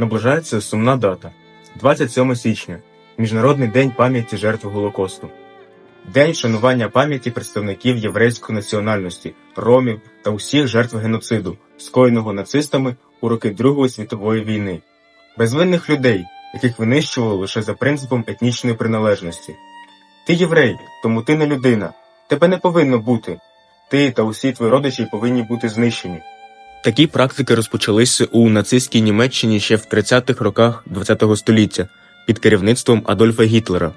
Наближається сумна дата 27 січня Міжнародний день пам'яті жертв Голокосту. День шанування пам'яті представників єврейської національності, ромів та усіх жертв геноциду, скоєного нацистами у роки Другої світової війни, безвинних людей, яких винищували лише за принципом етнічної приналежності. Ти єврей, тому ти не людина. Тебе не повинно бути. Ти та усі твої родичі повинні бути знищені. Такі практики розпочалися у нацистській Німеччині ще в 30-х роках ХХ століття під керівництвом Адольфа Гітлера.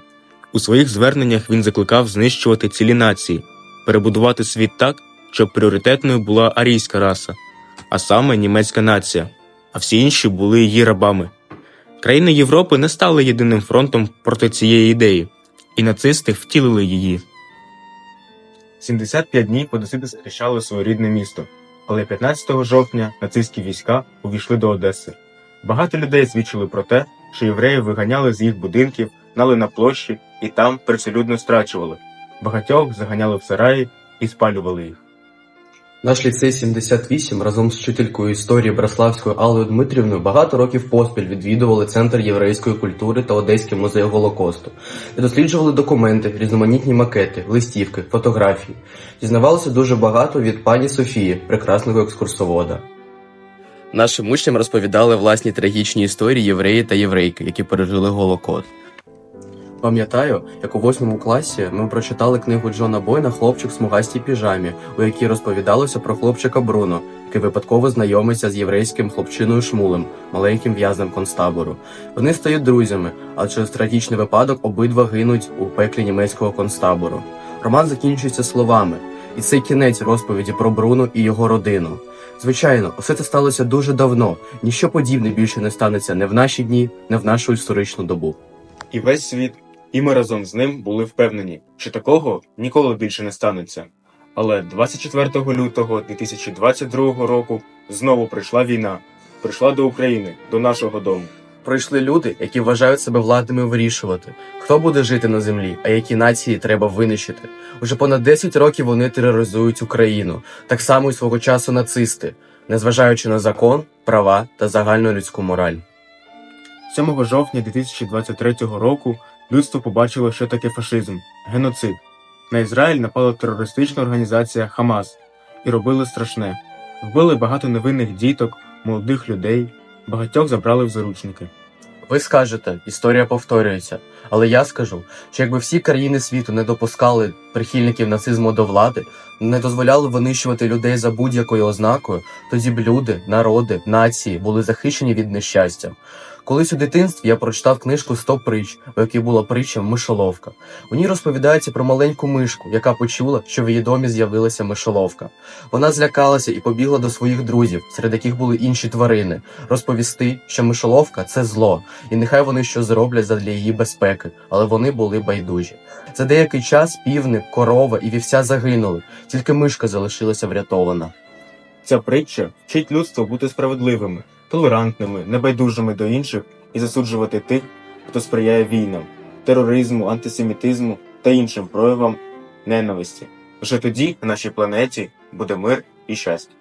У своїх зверненнях він закликав знищувати цілі нації, перебудувати світ так, щоб пріоритетною була арійська раса, а саме німецька нація, а всі інші були її рабами. Країни Європи не стали єдиним фронтом проти цієї ідеї, і нацисти втілили її. 75 днів подосити захищали своє рідне місто, але 15 жовтня нацистські війська увійшли до Одеси. Багато людей свідчили про те, що євреїв виганяли з їх будинків, гнали на площі і там прицелюдно страчували. Багатьох заганяли в сараї і спалювали їх. Наш ліцей 78 разом з вчителькою історії Браславською Аллою Дмитрівною багато років поспіль відвідували Центр єврейської культури та Одеський музей Голокосту, де досліджували документи, різноманітні макети, листівки, фотографії. Дізнавалися дуже багато від пані Софії, прекрасного екскурсовода. Нашим учням розповідали власні трагічні історії євреї та єврейки, які пережили Голокост. Пам'ятаю, як у восьмому класі ми прочитали книгу Джона Бойна Хлопчик в смугастій піжамі, у якій розповідалося про хлопчика Бруно, який випадково знайомиться з єврейським хлопчиною Шмулем, маленьким в'язнем концтабору. Вони стають друзями, а через трагічний випадок обидва гинуть у пеклі німецького концтабору. Роман закінчується словами, і це кінець розповіді про Бруно і його родину. Звичайно, усе це сталося дуже давно. Ніщо подібне більше не станеться не в наші дні, не в нашу історичну добу. І весь світ, і ми разом з ним були впевнені, що такого ніколи більше не станеться. Але 24 лютого 2022 року знову прийшла війна, прийшла до України, до нашого дому. Прийшли люди, які вважають себе владними вирішувати, хто буде жити на землі, а які нації треба винищити. Уже понад 10 років вони тероризують Україну, так само і свого часу нацисти, незважаючи на закон, права та загальну людську мораль. 7 жовтня 2023 року людство побачило, що таке фашизм геноцид. На Ізраїль напала терористична організація Хамас і робили страшне. Вбили багато невинних діток, молодих людей, багатьох забрали в заручники. Ви скажете, історія повторюється, але я скажу, що якби всі країни світу не допускали прихильників нацизму до влади, не дозволяли винищувати людей за будь-якою ознакою, тоді б люди, народи, нації були захищені від нещастя. Колись у дитинстві я прочитав книжку «Сто притч, у якій була притча Мишоловка. У ній розповідається про маленьку мишку, яка почула, що в її домі з'явилася мишоловка. Вона злякалася і побігла до своїх друзів, серед яких були інші тварини, розповісти, що мишоловка це зло, і нехай вони що зроблять задля її безпеки, але вони були байдужі. За деякий час півник, корова і вівця загинули, тільки мишка залишилася врятована. Ця притча вчить людство бути справедливими, толерантними, небайдужими до інших і засуджувати тих, хто сприяє війнам, тероризму, антисемітизму та іншим проявам ненависті. Лише тоді на нашій планеті буде мир і щастя.